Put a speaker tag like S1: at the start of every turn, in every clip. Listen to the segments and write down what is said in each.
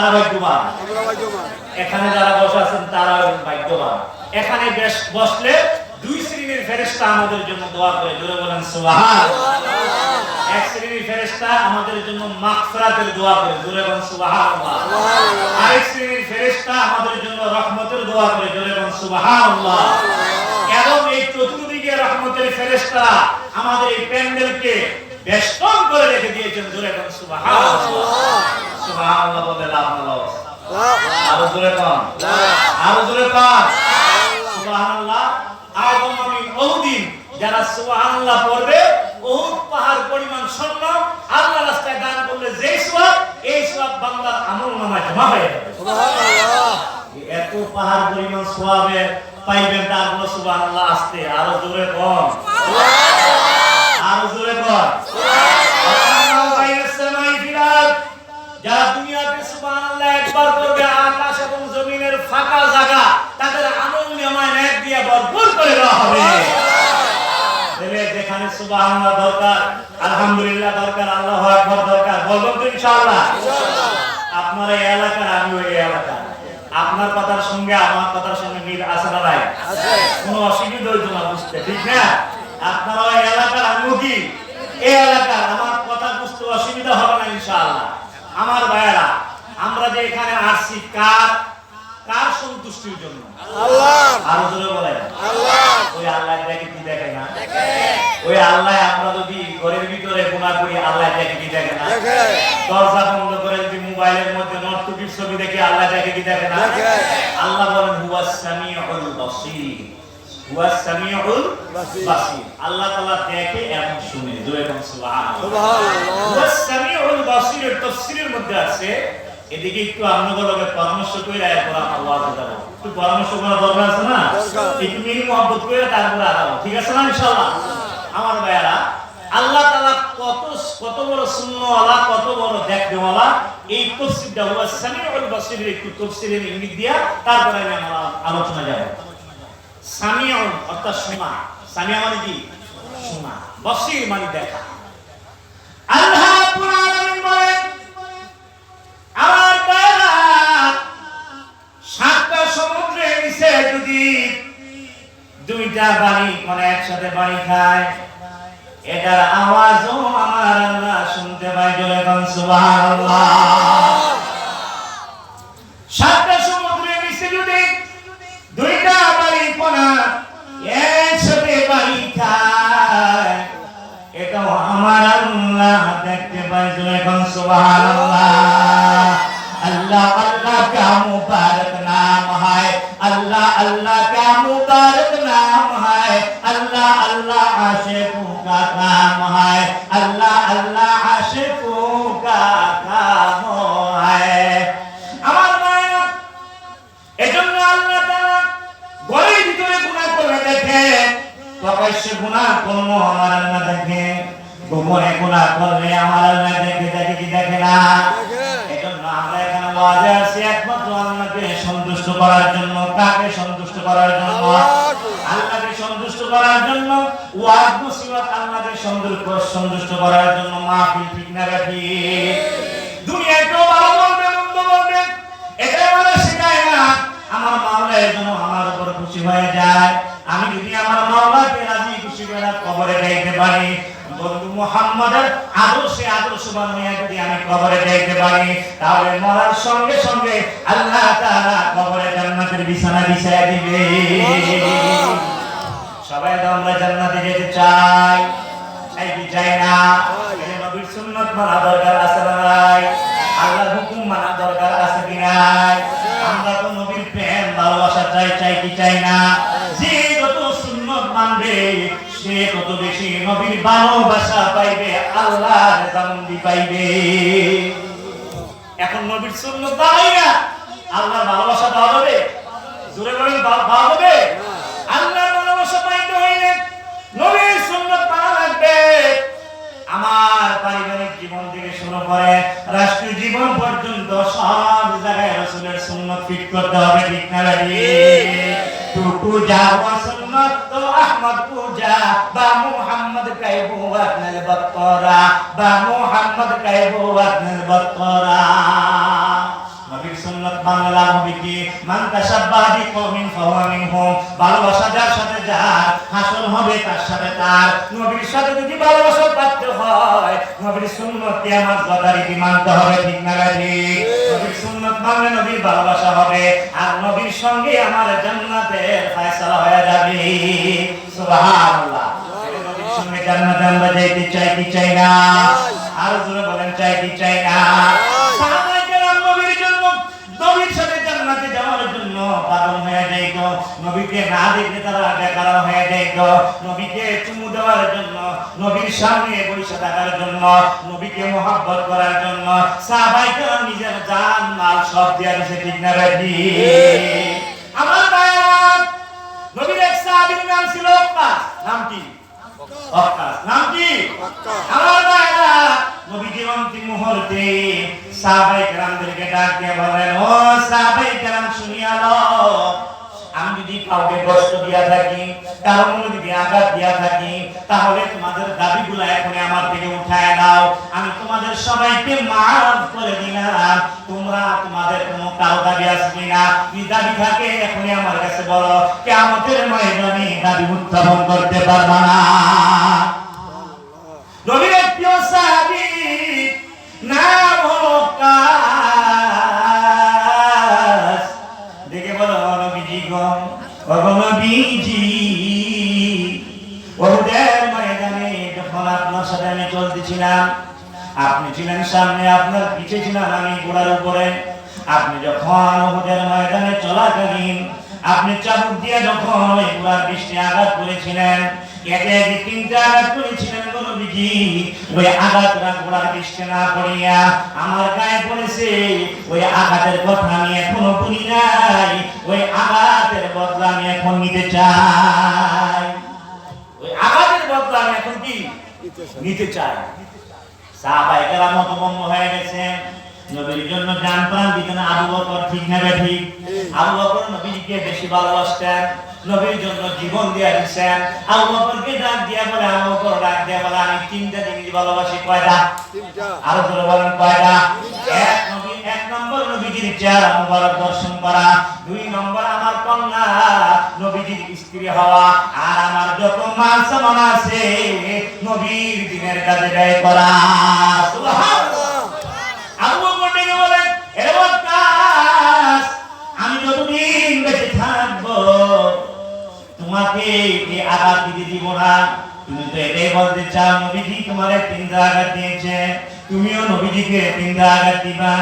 S1: তারা ভাগ্যবান এখানে যারা বসে আছেন তারা ভাগ্যবান। এখানে বেশ বসলে দুই শ্রেণির ফেরেশতা আমাদের জন্য দোয়া করে। জোরে বলেন সুবহান এক শ্রেণির ফেরেশতা আমাদের জন্য মাগফিরাতের দোয়া করে। জোরে বলেন সুবহানাল্লাহ। আরেক শ্রেণির ফেরেশতা আমাদের জন্য রহমতের দোয়া করে। জোরে বলেন সুবহানাল্লাহ। এবং এই চতুর্দিকে রহমতের ফেরেশতা আমাদের এই প্যান্ডেলকে বেষ্টন করে রেখে দিয়েছেন। জোরে বলেন সুবহানাল্লাহ। সুবহানাল্লাহ বলে লাভ হলো। আরও জোরে কম আরও জোরে কম সুবহানাল্লাহ। আদম আমিন ওহুদিন যারা সুবহানাল্লাহ পড়বে ওহুদ পাহাড় পরিমাণ স্বর্ণ আল্লাহ রাস্তায় দান করলে যে সওয়াব এই সওয়াব বান্দার আমল নামায় জমা হয়ে যাবে। এত পাহাড় পরিমাণ সওয়াবে পাইবেন তারপর সুবহানাল্লাহ আসতে আরও জোরে কম আরও জোরে কম আল্লাহু বাইনাস সামাই ফিল আরদ যারা দুনিয়াতে সুবহানাল্লাহ একবার করবে আকাশ এবং জমিনের ফাঁকা জায়গা তাদের আমল নামায় নেক দিয়ে ভরপুর করে দেওয়া হবে তাহলে যেখানে সুবহানাল্লাহ দরকার আলহামদুলিল্লাহ দরকার আল্লাহু আকবার দরকার বলবেন তো ইনশাআল্লাহ। আপনার এই এলাকার আমি ওই এলাকার। আপনার কথার সঙ্গে আমার কথার সঙ্গে মিল আছে না নাই? কোনো অসুবিধা হইতো না বুঝতে ঠিক না? আপনার ওই এলাকার আমিও কি? এই এলাকার আমার কথা বুঝতে অসুবিধা হবে না ইনশাআল্লাহ। আমার ভাইয়েরা আমরা যে এখানে আসছি কার কার সন্তুষ্টির জন্য?
S2: আল্লাহ
S1: আরও জোরে বলেন।
S2: আল্লাহ
S1: ওই আল্লাহ দেখে কি দেখে না? ওই আল্লাহ আমরা যদি ঘরের ভিতরে গুণা করি আল্লাহ দেখে কি দেখে না? দরজা বন্ধ করে যদি মোবাইলের মধ্যে নর্তকীর ছবি দেখে আল্লাহ দেখে কি দেখে না। আল্লাহ বলেন হুয়া সামিউল বাসীর। হুয়া সামিউল
S2: বাসীর।
S1: বাসীর। আল্লাহ তাআলা দেখে এবং শুনে। জোরে বলুন সুবহানাল্লাহ।
S2: সুবহানাল্লাহ।
S1: হুয়া সামিউল বাসীরের তাফসীরের মধ্যে আছে এদিকে একটু আপনাদের পরামর্শ করে এরপর আমার ওয়াজ দেব। একটু পরামর্শ করা দরকার আছে না? একটু মিল মহব্বত করে তারপরে আগাবো ঠিক আছে না ইনশাআল্লাহ? আমার ভাইয়ারা আল্লাহ তাআলা কত কত বড় সুন্নওয়ালা কত বড় দেখনেওয়ালা এই তাফসীরটা হুয়া সামিউল বাসীরের একটু তাফসীরের ইঙ্গিত দিয়া তারপরে আমি আমার আলোচনা যাব। সামিউল অর্থাৎ শোনা সামিয়া মানে কি? শোনা বসির মানে দেখা। আল্লাহ রাব্বুল দুইটা বাড়ি মানে একসাথে বাড়ি খায়। এটার আওয়াজও আমার আল্লাহ শুনতে পাই কোন, সুবহানাল্লাহ। সাতটা এটাও আমার আল্লাহ দেখতে পাই জোরে কোন, সুবহানাল্লাহ। अल्लाह अल्लाह का मुबारक नाम है अल्लाह अल्लाह का मुबारक नाम है अल्लाह अल्लाह आशिकों का काम है अल्लाह अल्लाह आशिकों का काम है আমার মায়া এজন্য আল্লাহ তাআলা ঘরের ভিতরে গুনাহ করে দেখে প্রকাশ্যে গুনাহ করলো আমার আল্লাহ দেখে গোপনে গুনাহ করলে আমার আল্লাহ দেখে দেখে কি দেখে না ওয়াজে আছি একমাত্র আল্লাহকে সন্তুষ্ট করার জন্য কাকে সন্তুষ্ট করার জন্য, আল্লাহকে সন্তুষ্ট করার জন্য, ওয়াজ নসিহত আল্লাহকে সন্তুষ্ট সন্তুষ্ট করার জন্য মাহফিল ঠিক না রাখি। দুনিয়ায় কেউ ভালো বলবে, মন্দ এটা আমরা শেখায় না। আমার মাওলা এর জন্য আমার উপর খুশি হয়ে যায়। আমি যদি আমার মাওলাকে রাজি খুশি করে কবরে যাইতে পারি বন্ধু মুহাম্মাদের আদর্শে আদর্শবান হয়ে যদি আমি কবরে যাইতে পারি। তাহলে মরার সঙ্গে সঙ্গে আল্লাহ তাআলা কবরে জান্নাতের বিছানা বিছায়া দিবে। সবাই তো আমরা জান্নাতে যেতে চাই। কি চাই না? এই নবীর সুন্নাত মানা দরকার আছে না নাই? আল্লাহর হুকুম মানা দরকার আছে কি নাই? আমরা তো নবীর প্রেম ভালোবাসা চাই চাই কি চাই না? তত বেশি নবীর ভালোবাসা পাইবে, আল্লাহর জান্নাতি পাইবে। এখন নবীর সুন্নত পাই না, আল্লাহর ভালোবাসা পাওয়া যাবে? জোরে বলেন পাওয়া যাবে? আল্লাহর ভালোবাসা পাইতে হইলে নবীর সুন্নত পাওয়া লাগবে। আমার পারিবারিক জীবন থেকে শুরু করে রাষ্ট্রীয় জীবন পর্যন্ত সব জায়গায় রসুলের সুন্নত ফিট করতে হবে, ঠিক না তু পূজা, ওয়া সুন্নত তো আহমদ পূজা। বা মুহাম্মদ কাইবু ওয়াতনাল বত্তরা, বা মুহাম্মদ কাইবু ওয়াতনাল বত্তরা। নবীর সুন্নাত বাংলা হবে কি মান তাশাব্বাহা বিকওমিন ফাহুয়া মিনহুম, ভালোবাসা যার সাথে যার হাসর হবে তার সাথে তার। নবীর সাথে যদি ভালোবাসা পাচ্ছে হয়, নবীর সুন্নাত কিয়ামত যথারীতি মানতে হবে, ঠিক না ঠিক? নবীর সুন্নাত মানলে নবীর ভালোবাসা হবে, আর নবীর সঙ্গে আমার জান্নাতের ফয়সালা হয়ে যাবে। সুবহানাল্লাহ। নবীর সঙ্গে জান্নাতে আমরা যাইতে চাই কি চাই না। আর জোরে বলেন চাই কি চাই না। পাগল হয়ে যাইত নবীকে না দেখলে তারা বেকার হয়ে যাইত নবীকে চুমু দেওয়ার জন্য, নবীর সামনে বসে থাকার জন্য, নবীকে মোহাব্বত করার জন্য সাহাবায়ে কেরাম নিজের জান, মাল সব দিয়ে দিয়েছে ঠিক না রাজি আমার ভাইরা নবীর এক সাহাবীর নাম ছিল ওক্কাস নাম কি? ওক্কাস নাম কি? আমার ভাইরা নবীজির অন্তিম মুহূর্তে সাহাবাই কেরামদেরকে ডাক দিয়ে বলেন ও সাহাবাই কেরাম শুনিয়া লও। আমি যদি কাউকে কষ্ট দিয়া থাকি কারও মনে যদি আঘাত দিয়া থাকি তাহলে তোমাদের দাবিগুলো এখন আমার থেকে উঠায় দাও। আমি তোমাদের সবাইকে মাফ করে দিলাম। তোমরা তোমাদের কোনো কারও দাবি আসবে না কি দাবি থাকে এখনই আমার কাছে বলো। কেমতের ময়দানে দাবি উত্থাপন করতে পারবা না। নবীর প্রিয় সাহাবী আপনি ছিলেন সামনে, আপনার পিছে আমি ঘোড়ার উপরে। আপনি যখন ওদের ময়দানে চলাকালীন, আপনি চাবুক দিয়ে যখন ওই বৃষ্টি আঘাত করেছিলেন একে একে তিনটা আঘাত করেছিলেন নবীজি ওই আঘাতটা ঘোড়ার বৃষ্টি না পড়িয়া আমার গায়ে পড়েছে। ওই আঘাতের কথা আমি এখনও বলি নাই। ওই আঘাতের বদলা আমি এখন নিতে চাই। ওই আঘাতের বদলা আমি এখন কি? নিতে চাই। সাহাবায়ে কেরাম হতভম্ব হয়ে গেছে। নবীর জন্য জান প্রাণ দিতেন আবু বকর, ঠিক না ঠিক? আবু বকর নবীকে বেশি ভালোবাসতেন। নবীর জন্য জীবন দিয়ে দিচ্ছেন আবু বকরকে ডাক দিয়া বলে আবু বকর ডাক দিয়া বলে আমি তিনটা জিনিস ভালোবাসি কয়টা? আরও ধরে বলেন কয়টা? এক নবী এক নম্বর নবীজির চেহারা মুবারক দর্শন করা দুই নম্বর আমার কন্যা নবীজির স্ত্রী হওয়া আর আমার যত মান সম্মান আছে নবীর দিনের কাজে ব্যয় করা। সুবহানাল্লাহ তোমাকে আঘাত দিতে দিব না। তুমি তো এটাই বলতে চাও, নবীজি তোমার তিনটা আঘাত দিয়েছে। তুমিও নবীজিকে তিনটা আঘাত দিবা।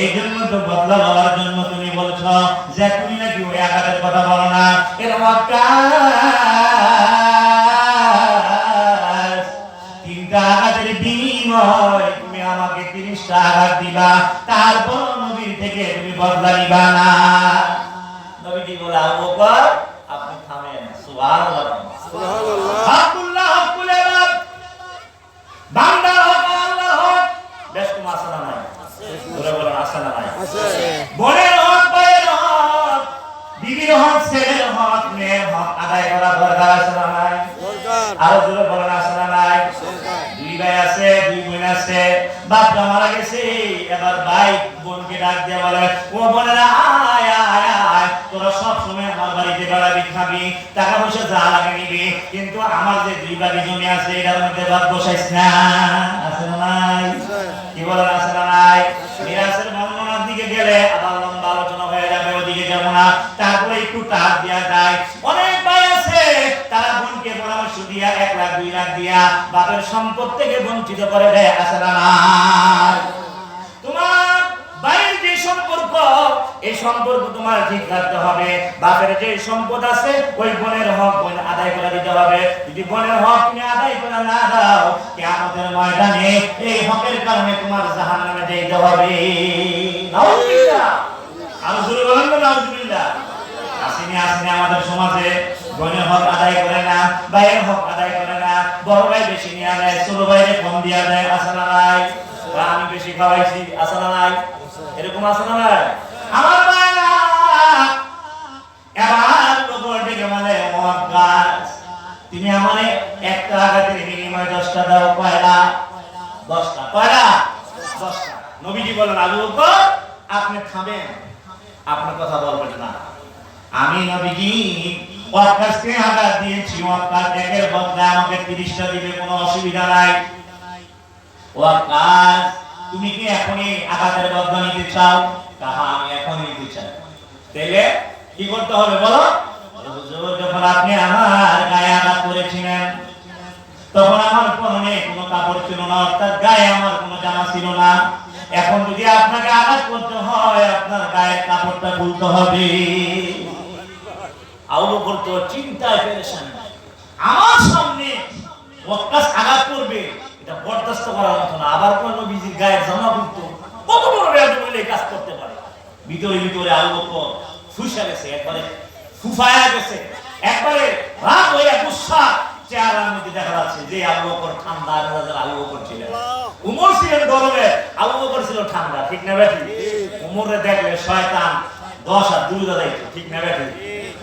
S1: এই জন্য তো বদলা লওয়ার জন্য তুমি বলছো যে, তুমি নাকি ওই আঘাতের কথা বলো না। এর তিনটা আঘাতের বিনিময় তুমি আমাকে তিরিশটা আঘাত দিবা। তারপর নবীর থেকে তুমি বদলা নিবা না। নবীজি বলে, আবু আলোচনা হয়ে যাবে, ওদিকে যাব তারপরে একটু টাক দেওয়া যায়। অনেক ভাই আছে, তারা দিয়া এক লাখ, দুই লাখ দিয়া বাপের সম্পদ থেকে বঞ্চিত করে দেয়, আছে না সম্পর্ক তোমার ঠিক রাখতে হবে। বাপের যে সম্পদ আছে, ওই বোনের হক বোন আদায় করে দিতে হবে। যদি বোনের হক তুমি আদায় করে না দাও, কিয়ামতের ময়দানে এই হকের কারণে তোমার জাহান্নামে যেতে হবে। আসেনি আসেনি আমাদের সমাজে বোনের হক আদায় করে না, ভাইয়ের হক আদায় করে না, বড় ভাই বেশি নিয়ে দেয় ছোট ভাইরে কম দিয়া দেয় আসে নাই? আমি বেশি খাওয়াইছি আসে না নাই? এরকম আছে না নাই? আমার ভাইরা এবার মানে মহাকাশ তুমি আমারে একটা আঘাতের বিনিময়ে দশটা দাও কয়লা দশটা কয়লা দশটা। নবীজি বলেন আবু বকর আপনি থামেন। আপনি কথা বলবেন না। আমি নবীজি ওয়াক্কাসকে আঘাত দিয়েছি ওয়াক্কাস একের বদলে আমাকে তিরিশটা দিবে কোনো অসুবিধা নাই। ওয়াক্কাস তুমি কি এখনই আঘাতের বদলা নিতে চাও? তাহা আমি এখন নিতে চাই। তাইলে কি করতে হবে বলো? যখন আপনি আমার গায়ে আঘাত করেছিলেন, তখন আমার পরনে কোনো কাপড় ছিল না, অর্থাৎ গায়ে আমার কোনো জামা ছিল না। এখন যদি আপনাকে আঘাত করতে হয়, আপনার গায়ের কাপড়টা খুলতে হবে। আউলো করতে চিন্তায় পেরেছেন আমার সামনে ওয়াক্কাস আঘাত করবে, এটা বরদাস্ত করার মতো না। আবার কোন নবীজির গায়ের জামা খুলতো কত বড় বলে কাজ করতে পারে? ভিতরে ভিতরে আলু বকর গেছে, একবারে ফুফায়া গেছে। একবারে রাগ হইয়া গুসা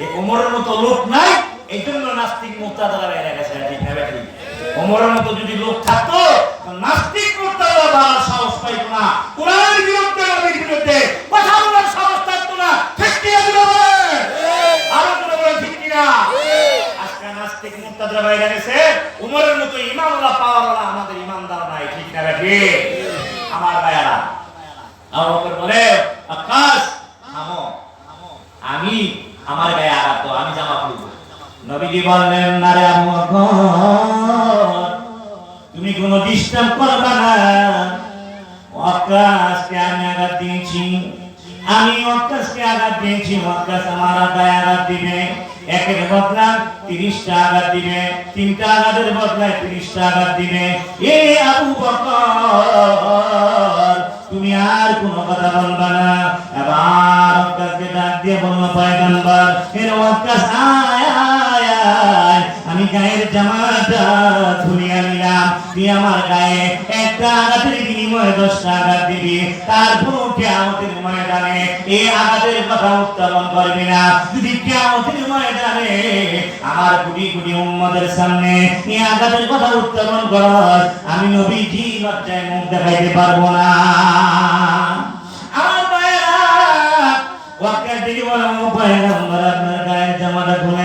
S1: এই উমরের মতো জন্য নাস্তিক মুক্তাদারা ঠিক না উমরের মতো যদি লোক থাকতো নাস্তিক মুক্তাদারা সাহস পাইতো না। কোরআনের বলার সাহস থাকতো না ঠিক কি এগুলো বলেন? আরও কোনো বলেন ঠিক কিনা নাস্তিক বাইরে গেছে। উমরের মতো আমাদের ইমানদার নাই ঠিক না বেটি আমার ভাইয়ারা। বকর বলে, আকাশ, থামো। আমি, আমার আমি জামা নবীজি বললেন না রে তুমি কোনো ডিস্টার্ব করবে না। আকাশকে আমি আঘাত দিয়েছি। আমি আকাশকে আঘাত দিয়েছি। আকাশ আমার আঘাত দিবে। একের বদলা তিরিশটা আঘাত দিবে তিনটা আঘাতের বদলায় তিরিশটা আঘাত দিবে। এ আবু বকর, তুমি আর কোনো কথা বলবা না। এবার আকাশকে ডাক দিয়ে বলল, পয়গম্বর, এর আকাশ আয় আয় আয়। আমি গায়ের জামাটা ধুলিয়া নিলাম। তুই আমার গায়ে একটা আঘাতের বিনিময়ে দশটা আঘাত দিবি। তারপর কেয়ামতের ময়দানে এই আঘাতের কথা উত্তোলন করবি না। যদি কেয়ামতের ময়দানে আমার কোটি কোটি উম্মদের সামনে এই আঘাতের কথা উত্তোলন কর আমি নবীজি লজ্জায় মুখ দেখাইতে পারব না। আমার ভাইয়েরা ওয়াক্কার দিকে বলে, ও পয়গম্বর, আপনার গায়ের জামাটা খুলেন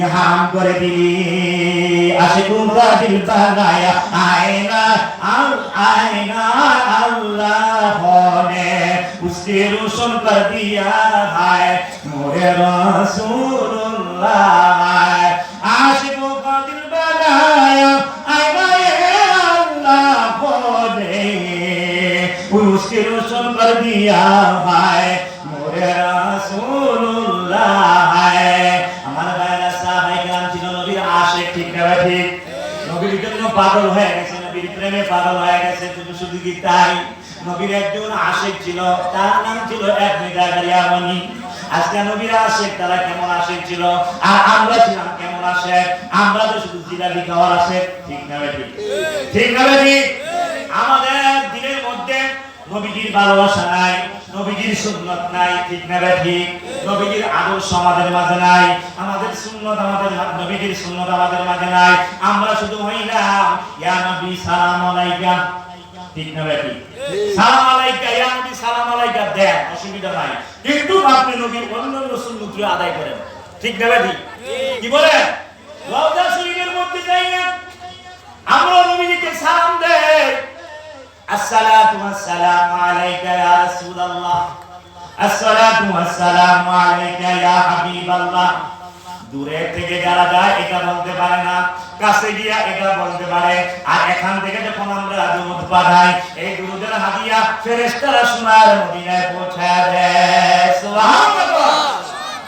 S1: আগুনকে তুই হারাম করে দিলি আশিকুন রাদিল বাগায়া আয়না আল আয়না আল্লাহ ने उसके रोशन कर दिया है मोरे रसूलुल्लाह आशिकों का दिल बनाया आयना ये अल्लाह ने उसके रोशन कर दिया है मोरे रसूलुल्लाह আমার ঠিক না ভাই, ঠিক? নবীর জন্য পাগল হয়ে গেছে, নবীর প্রেমে পাগল হয়ে গেছে, শুধু শুধু কি তাই? নবীর একজন আশেক ছিল, তার নাম ছিল এক মিদাগারিয়ামণি আজকে নবীর আশেক, তারা কেমন আশেক ছিল? আর আমরা ছিলাম কেমন আশেক? আমরা তো শুধু জিলাপি খাওয়ার আশেক, ঠিক না ভাই, ঠিক? ঠিক না ভাই, ঠিক? আমাদের দিনের মধ্যে নবীজির ভালোবাসা নাই, নবীজির সুন্নত নাই, ঠিক না ঠিক? নবীজির আদর্শ আমাদের মাঝে নাই, আমাদের সুন্নত আমাদের নবীজির সুন্নত আমাদের মাঝে নাই। আমরা শুধু হইলাম, ইয়া নবী সালাম আলাইকা। ঠিক না ঠিক? সালাম আলাইকা, ইয়া নবী সালাম আলাইকা, দেন, অসুবিধা নাই। কিন্তু আপনি নবীর অন্যান্য সুন্নত আদায় করেন। ঠিক না ঠিক? কি রওজা শরীফের মধ্যে যাই না আমরা নবীজিকে সালাম দেই আসসালাতু ওয়াসসালামু আলাইকা ইয়া রাসূলুল্লাহ। আসসালাতু ওয়াসসালামু আলাইকা ইয়া হাবিবাল্লাহ। দূরে থেকে যারা যায়, এটা বলতে পারে না। কাছে গিয়া এটা বলতে পারে। আর এখান থেকে যখন আমরা দুরুদ পাঠাই, এই দুরুদের হাদিয়া ফেরেশতারা সোনার মদিনায় পৌঁছায় দেয়। সুবহানাল্লাহ।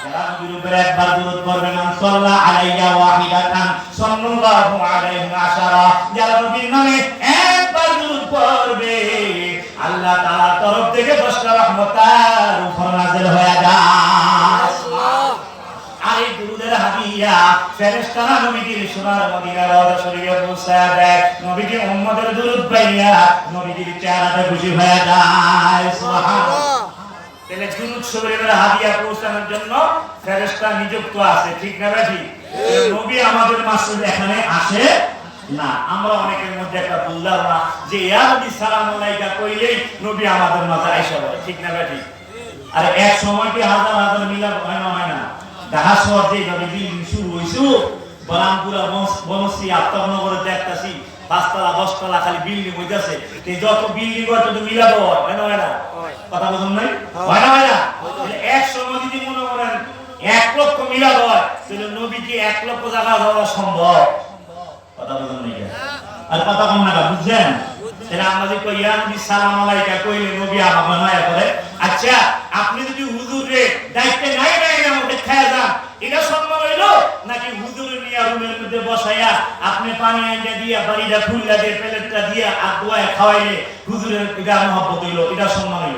S1: যারা নবীর উপরে একবার দুরূদ পড়বে মান সাল্লা আলাইয়া ওয়াহিদাতান, সাল্লাল্লাহু আলাইহি আশারা যারা নবীর নামে দুরূদ পড়বে। আল্লাহ তাআলার তরফ থেকে দশটা রহমত তার উপর নাযিল হয়ে যায়। আর এই দুরুদের হাদিয়া ফেরেশতারা নবীজির সোনার মদিনার রওজা শরীফে পৌঁছায় দেয়। নবীজি উম্মতের দুরূদ পাইয়া নবীজির চেহারাটা খুশি হয়ে যায়। সুবহানাল্লাহ। তাহলে দুরুদ শরীফের হাদিয়া পৌঁছানোর জন্য ফেরেশতা নিযুক্ত আছে ঠিক না ভাই? নবী আমাদের মাসুদ এখানে আসে। না আমরা অনেকের মধ্যে একটা বুঝলাম না যে ইয়া নবী সালাম আলাইকা কইলেই নবী আমাদের মাঝে আইসা বলে ঠিক না ভাই আর এক সময় কি হাজার হাজার মিলাদ হয় না হয় না? ঢাকা শহর যে ভাবে বিল্ডিং শুরু হইছে বরামপুরা বনশ্রী আত্মনগরে দেখতাছি পাঁচতলা দশতলা খালি বিল্ডিং হইতাছে। যত বিল্ডিং হয় তত মিলাদ হয় হয় না হয় না? কথা বলুন নাই? হয় না হয় না? এক সময় যদি মনে করেন এক লক্ষ মিলাদ হয় তাহলে নবী কি এক লক্ষ জায়গা যাওয়া সম্ভব। আচ্ছা এটা সম্ভব হইল? নাকি হুজুরে বসাইয়া আপনি পানি আইনা দিয়া দিয়ে, প্লেটটা দিয়া আর দোয়ায় খাওয়াইলে হুজুরের এটা মহব্বত হইল? এটা সম্মান হইল?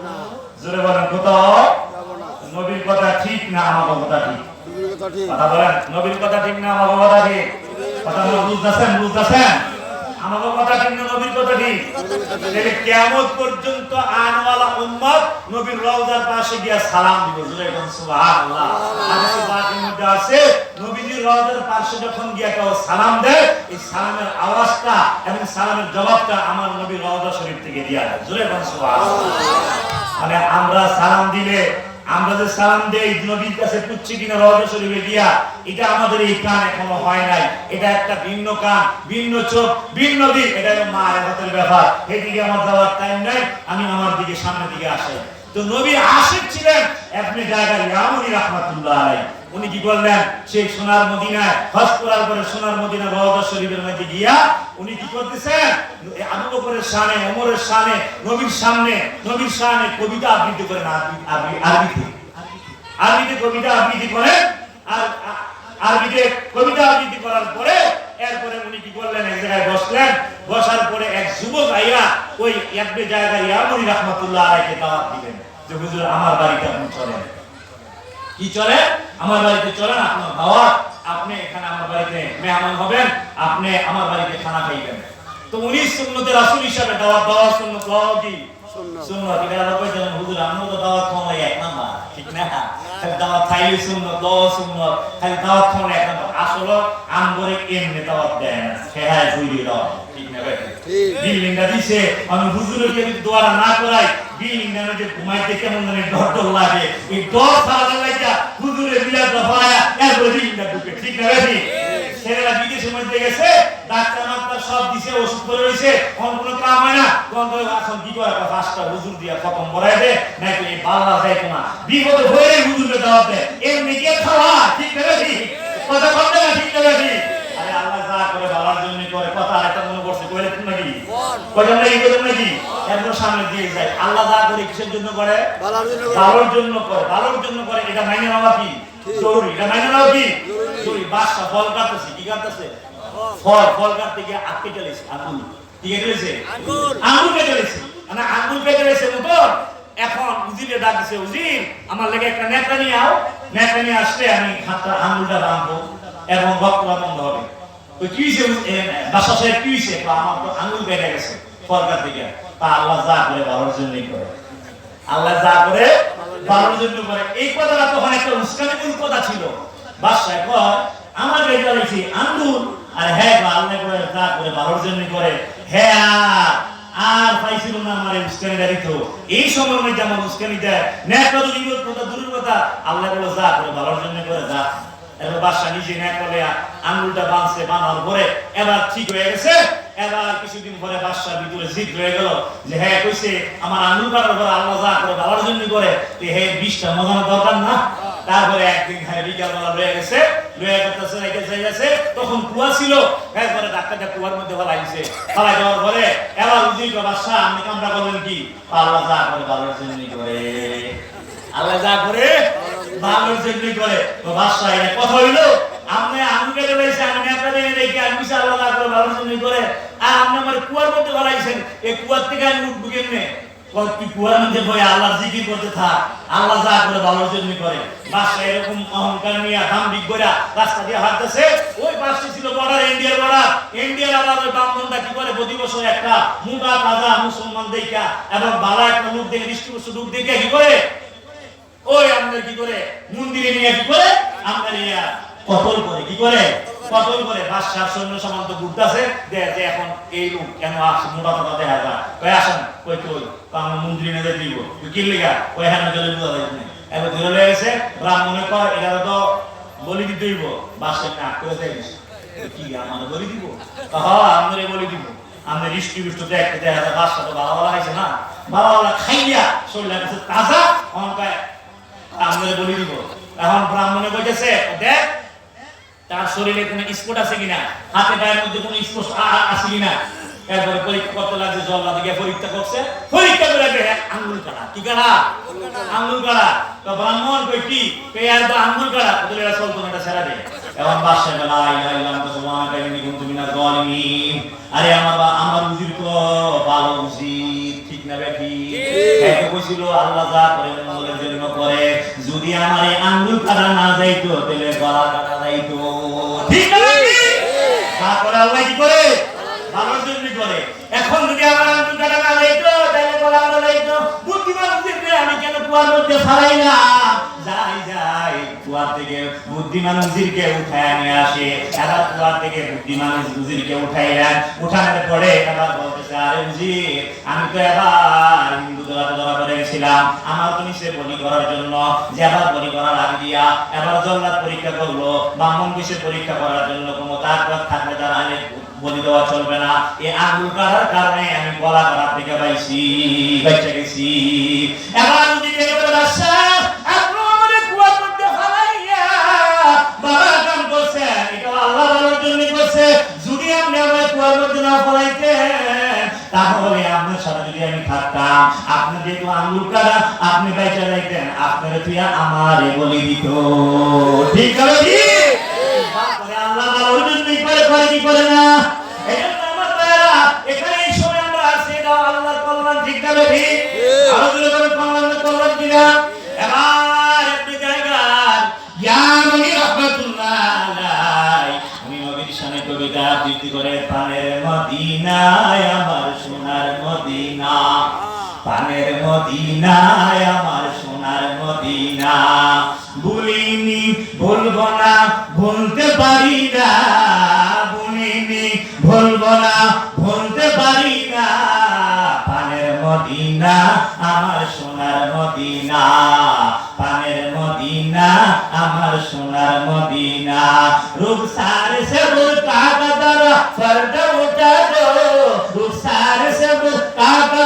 S1: জোরে বলেন কোথাও নবীর কথা ঠিক না আমার কথা ঠিক? কথা বলেন, নবীর কথা ঠিক না আমার কথা ঠিক? কথা বুঝতেছেন বুঝতেছেন? আমার জবাবটা আমার নবীর রওজা শরীফ থেকে দিয়া জোরে কোন সুবহানাল্লাহ। মানে আমরা সালাম দিলে, আমরা যে সালাম দেই, নবীর কাছে পুচ্ছি কিনা রওজা শরীফে দিয়া, এটা আমাদের এই কান এখনও হয় নাই। এটা একটা ভিন্ন কান, ভিন্ন চোখ, ভিন্ন দিক। এটা মা হাতের ব্যাপার। এদিকে আমার যাওয়ার টাইম নাই, আমি আমার দিকে সামনের দিকে আসি। তো নবী আশিক ছিলেন আপনি জায়গায় ইয়ামুনি রাহমাতুল্লাহ। আলাইহি উনি কি করলেন? সেই সোনার মদিনায়, হজ করার পরে সোনার মদিনা রওজা শরীফের মধ্যে গিয়া উনি কি করতেছেন? আবু বকরের শানে, ওমরের শানে, নবীর সামনে, নবীর শানে কবিতা আবৃত্তি করেন আরবি আরবি, আরবিতে। আরবিতে কবিতা আবৃত্তি করেন। আর আরবিতে কবিতা আবৃত্তি করার পরে এরপরে উনি কি করলেন? এক জায়গায় বসলেন। বসার পরে এক যুবক আইয়া ওই একটা জায়গায় ইয়ামুনি রাহমাতুল্লাহ আলাইকে দাওয়াত দিলেন। যে হুজুর আমার বাড়িতে আপনি চলেন। কি চলে? আমার বাড়িতে চলেন আপনার দাওয়াত আপনি এখানে আমার বাড়িতে মেহমান হবেন আপনি আমার বাড়িতে খানা খাইবেন। তো উনি সুন্নতের রাসূল হিসাবে দাওয়াত দেওয়া সুন্নত সুন্নত। এটা হুজুর আমরা তো দাওয়াত এক নাম্বার ঠিক না? খালি দাওয়াত খাইলে সুন্নত লওয়া সুন্নত খালি দাওয়াত খাওয়াই এক নাম্বার। আসলে আমগরে এমনি দাওয়াত দেয় না সেহায় বুঝি দাওয়াত বিল্ডিংটা দিছে আমি হুজুরের যদি দোয়া না করাই বিল্ডিংটা যে ঘুমাইতে কেমন জানি ডর ডর লাগে। এই ডর সারা লাগা হুজুরের বিলাস দফায়া এরপরে বিল্ডিংটা ঢুকে ঠিক না ভাই ছেলেরা বিদেশের মধ্যে গেছে ডাক্তার মাক্তার সব দিছে ওষুধ করে রয়েছে কোন কোনো কাম হয় না। কোন এখন কি করে? কথা পাঁচটা হুজুর দিয়া খতম করাই দে নাই এই বাল্লা যাইতো না। বিপদে হয়ে হুজুরকে দাওয়াত দে। এমনি গিয়ে খাওয়া ঠিক না ভাই কথা বলতে না ঠিক না ভাই আরে আল্লাহ যা করে ভালোর জন্য করে কথা আর মনে করছে কইলে তুমি নাকি কইলাম নাকি কইলাম নাকি এরপর সামনে দিয়ে যায়। আল্লাহ যা করে কিসের জন্য করে?
S2: ভালোর জন্য করে।
S1: ভালোর জন্য করে। ভালোর জন্য করে এটা মাইনে নেওয়া কি? জরুরি। এটা মাইনে নেওয়া কি? জরুরি। ফল কাটতেছে কি কাটতেছে? ফল। ফল কাটতে গিয়ে আটকে চলেছে কি চলেছে
S2: আঙ্গুর।
S1: আঙ্গুল কেটে চলেছে মানে এখন উজিরে ডাকছে উজির আমার লেগে একটা নেতা নিয়ে আও। নেতা নিয়ে আসলে আমি হাতটা আঙ্গুলটা বাঁধবো এবং বন্ধ হবে। আমার আল্লাহ জন্য করে। আর হ্যাঁ হ্যাঁ আর পাইছিল না আমার এই উস্কানি দাঁড়িত এই সময়ের মধ্যে আমার উস্কানি দেয়। কথা, দূরের কথা, আল্লাহ বলে যা করে ভালোর জন্য করে, যা এবার বাদশাহ নিজে ন্যায় করে আঙ্গুলটা বাঁধছে, বাঁধার পরে এবার ঠিক হয়ে গেছে। এবার কিছুদিন পরে বাদশাহ ভিতরে জিদ হয়ে গেল যে হ্যাঁ কইছে, আমার আঙ্গুল কাটার পরে আল্লাহ যা করে ভালোর জন্য করে, তো হে বিষটা মজানো দরকার না। তারপরে একদিন হ্যাঁ বিকালবেলা রয়ে গেছে রয়ে গেছে রেখে যাই গেছে তখন কুয়া ছিল। এরপরে ডাক্তারটা কুয়ার মধ্যে ফেলাইছে ফেলাই দেওয়ার পরে এবার উজির বাদশাহ, আপনি কামটা করলেন কি? আল্লাহ যা করে ভালোর জন্য করে। আল্লাহ যা করে ভালোর জন্য করে। তো বাদশাহ এটা কথা হইল? আপনি আঙ্গুল কেটে আমি দিয়ে দেখি, আমি বিশাল আল্লাহ করে ভালোর জন্য করে। আর আপনি আমার কুয়ার মধ্যে ফেলাইছেন এই কুয়ার থেকে আমি উঠবো কেমনে? তুই কুয়ার মধ্যে বই আল্লাহর জিকির করতে থাক, আল্লাহ যা করে ভালোর জন্য করে। বাদশাহ এরকম অহংকার নিয়ে দাম্ভিক করে রাস্তা দিয়ে হাঁটতেছে, ওই পাশে ছিল বর্ডার ইন্ডিয়ার বর্ডার ইন্ডিয়ার আবার ওই কি করে? প্রতি বছর একটা মোটা তাজা মুসলমান দেখা এবং বালা একটা লোক দেখে দৃষ্টিবস্তু লোক দেখে কি করে? ওই আমাদের কি করে? মন্দিরে নিয়ে কি করে? আমাদের ইয়া কতল করে, কি করে? কতল করে? আমরা হ্যাঁ বলি করে কি বলি দিব? হ্যাঁ বলি দিব। আমরা বাদশাহ তো ভালো ভালো না। খাইয়া শরীর কাছে তাজা অঙ্কায় আমাদের বলি দিব। এখন ব্রাহ্মণে দেখ, তার শরীরে কোনো স্পট আছে কিনা? হাতে পায়ের মধ্যে কোনো স্পট আছে কিনা? এরপরে পরীক্ষা করতে লাগছে পরীক্ষা করছে। পরীক্ষা করে দেখে আঙ্গুল কাটা কি আঙ্গুল তো ব্রাহ্মণ কই, কি? পেয়ার বা আঙ্গুল ওদের এরা চলতো না ছেড়া দেয় এখন বলে আরে, আমার আমার উজির তো ভালো উজির, ঠিক না বেঠি হ্যাঁ যদি আমার আঙ্গুল কাটা না যাইতো, তাহলে গলা কাটা যাইতো। ঠিক আছে এখন যদি আমার আঙ্গুল কাটা না যাইতো, তাহলে গলা কাটা যাইতো। বুদ্ধিমান আমি কেন কুয়ার মধ্যে ফালাইলাম যাই কুয়ার থেকে বুদ্ধিমান উজিরকে উঠায় নিয়ে আসে। এবার কুয়ার থেকে বুদ্ধিমান উজিরকে উঠাইলেন উঠানোর পরে এবার বলতেছে আরে উজির, আমি তো এবার হিন্দু ধরা ধরা করে গেছিলাম আমার তো নিশ্চয় বলি করার জন্য। যে আবার বলি করার আগে দিয়া এবার জল্লাদ পরীক্ষা করল। ব্রাহ্মণ কিসের পরীক্ষা করার জন্য কোনো তাকবাদ থাকলে তারা আমি বলি দেওয়া চলবে না। এই আঙ্গুল কাটার কারণে আমি গলা কাটার থেকে পাইছি বেঁচে গেছি। এবার যদি করছে যদি আপনি আমার কুয়ার মধ্যে না ফলাইতেন তাহলে আপনার সাথে যদি আমি থাকতাম, আপনি যেহেতু আঙ্গুল কাটা আপনি বেঁচে যাইতেন, আপনার তুই আমারে বলি দিত। ঠিক আছে আল্লাহ করে করে করে? করে পানের মদিনায় আমার সোনার মদিনা। পানের মদিনায় আমার সোনার মদিনা। ভুলিনি, ভুলবো না, ভুলতে পারি না। ভুলিনি, ভুলবো না, ভুলতে পারি না। পানের মদিনা, আমার সোনার মদিনা। পানের মদিনা, আমার সোনার মদিনা। রূপসার সে उठा दो सार सब काका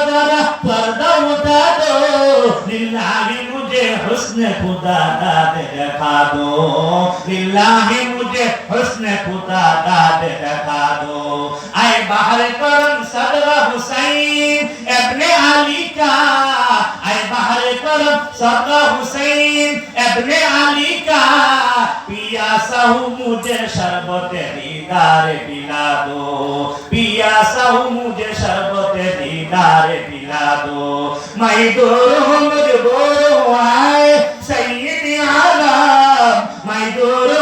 S1: उठा दो। लिल्लाही मुझे हुस्न खुदा का दिखा दो। लिल्लाही मुझे हुस्न खुदा दाद दिखा दो। बाहर करम सदर हुसैन, अपने अली का। आए बाहर करम सदर हुसैन, अपने अली का। पिया सहू मुझे शरबत दीदार पिला दो। पिया सहू मुझे शरबत दीदार पिला दो। मैं दो मजबूर आए, सैयद आलम। मैं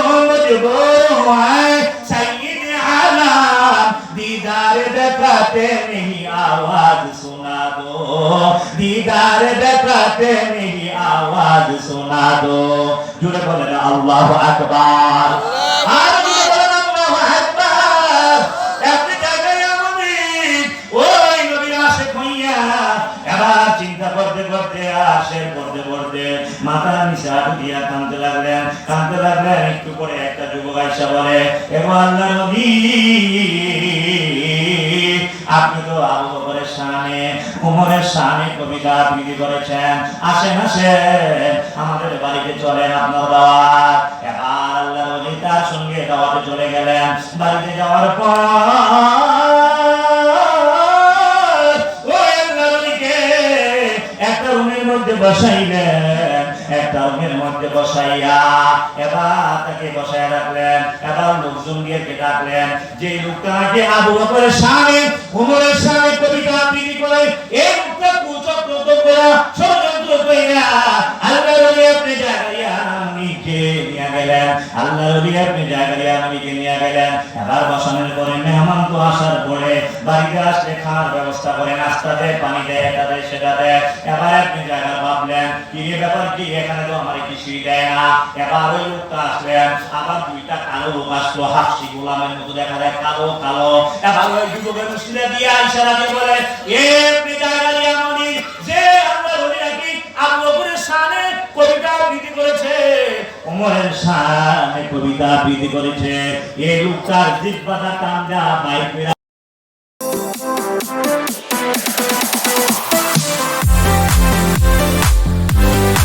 S1: हूँ मजबूर आए দিদার দেখাতে নেই আওয়াজ শোনা দো জুড়ে বলেন, আল্লাহ আকবার। মাথা একটু করে একটা যুবক আইসা বলে এবার আল্লাহ আপনি তো আবু বকরের শানে, উমরের কবিতা আবৃত্তি করেছেন। আসেন আসেন, আমাদের বাড়িতে চলেন আপনার। দাওয়াত আল্লাহ তার সঙ্গে দাওয়াতে চলে গেলেন। বাড়িতে যাওয়ার পর ওই মধ্যে বসাইয়া, এবার তাকে বসায় রাখলেন, এবার লোকজন কে ডাকলেন। যে লোকটাকে আবু বকরের সামনে উমরের সামনে কবিতা আবৃত্তি করে এই লোকটা কুচক্র করা ষড়যন্ত্র কইরা আল্লাহ রবি আপনি জাগাইয়া নবীকে নিয়ে গেলেন আল্লাহ রবি আপনি জাগাইয়া নবীকে নিয়ে গেলেন। এবার বসানোর পরে মেহমান তো আসার পরে বাড়িতে আসলে খাওয়ার ব্যবস্থা করে, নাস্তা দেয়, পানি দেয় এটা দেয়, সেটা দেয়। কি এখানে তো আমার কিছুই দেয় না। এবার ওই লোকটা আসলেন আবার দুইটা কালো লোক আসলো হাসি গোলামের মতো দেখা যায়, কালো কালো। এবার ওই যুবকের মুসলিরা দিয়ে ইশারা দিয়ে বলে, এ কবিতা আবৃত্তি করেছে। এই লোকটার টান দেওয়া বাইক